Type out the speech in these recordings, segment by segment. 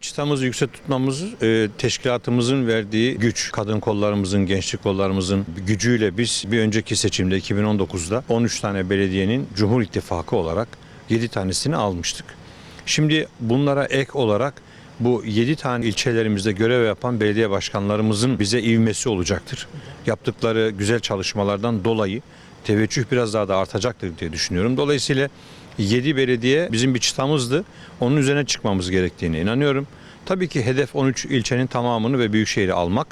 çıtamızı yüksek tutmamız e, teşkilatımızın verdiği güç, kadın kollarımızın, gençlik kollarımızın gücüyle biz bir önceki seçimde 2019'da 13 tane belediyenin Cumhur İttifakı olarak 7 tanesini almıştık. Şimdi bunlara ek olarak bu 7 tane ilçelerimizde görev yapan belediye başkanlarımızın bize ivmesi olacaktır. Yaptıkları güzel çalışmalardan dolayı teveccüh biraz daha da artacaktır diye düşünüyorum. Dolayısıyla 7 belediye bizim bir çıtamızdı. Onun üzerine çıkmamız gerektiğine inanıyorum. Tabii ki hedef 13 ilçenin tamamını ve büyükşehir'i almak.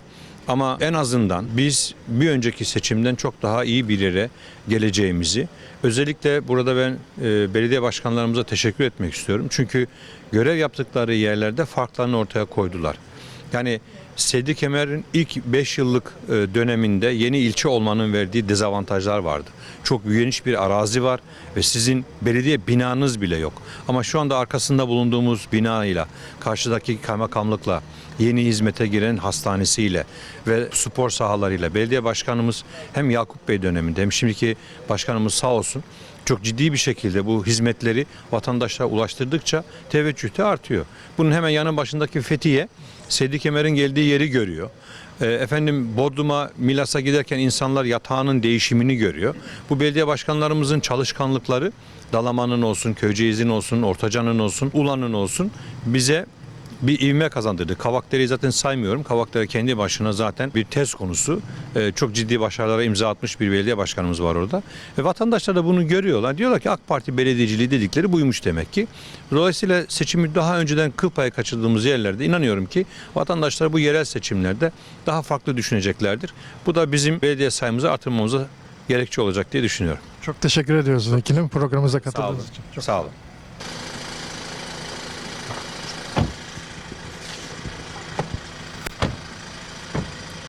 Ama en azından biz bir önceki seçimden çok daha iyi bir yere geleceğimizi özellikle burada ben e, belediye başkanlarımıza teşekkür etmek istiyorum. Çünkü görev yaptıkları yerlerde farklarını ortaya koydular. Yani Seydi Kemer'in ilk 5 yıllık e, döneminde yeni ilçe olmanın verdiği dezavantajlar vardı. Çok geniş bir arazi var ve sizin belediye binanız bile yok. Ama şu anda arkasında bulunduğumuz binayla, karşıdaki kaymakamlıkla, yeni hizmete giren hastanesiyle ve spor sahalarıyla belediye başkanımız hem Yakup Bey döneminde hem şimdiki başkanımız sağ olsun çok ciddi bir şekilde bu hizmetleri vatandaşlara ulaştırdıkça teveccüh de artıyor. Bunun hemen yanı başındaki Fethiye, Seydi Kemer'in geldiği yeri görüyor. Ee, Efendim Bodrum'a, Milas'a giderken insanlar yatağının değişimini görüyor. Bu belediye başkanlarımızın çalışkanlıkları Dalaman'ın olsun, Köyceğiz'in olsun, Ortaca'nın olsun, Ulan'ın olsun bize bir ivme kazandırdı. Kavakdere'yi zaten saymıyorum. Kavakdere kendi başına zaten bir tez konusu. Ee, çok ciddi başarılara imza atmış bir belediye başkanımız var orada. Ve vatandaşlar da bunu görüyorlar. Diyorlar ki AK Parti belediyeciliği dedikleri buymuş demek ki. Dolayısıyla seçimi daha önceden kıl payı kaçırdığımız yerlerde inanıyorum ki vatandaşlar bu yerel seçimlerde daha farklı düşüneceklerdir. Bu da bizim belediye sayımızı artırmamıza gerekçe olacak diye düşünüyorum. Çok teşekkür ediyoruz vekilim programımıza Sağ olun. katıldığınız için. Çok Sağ olun.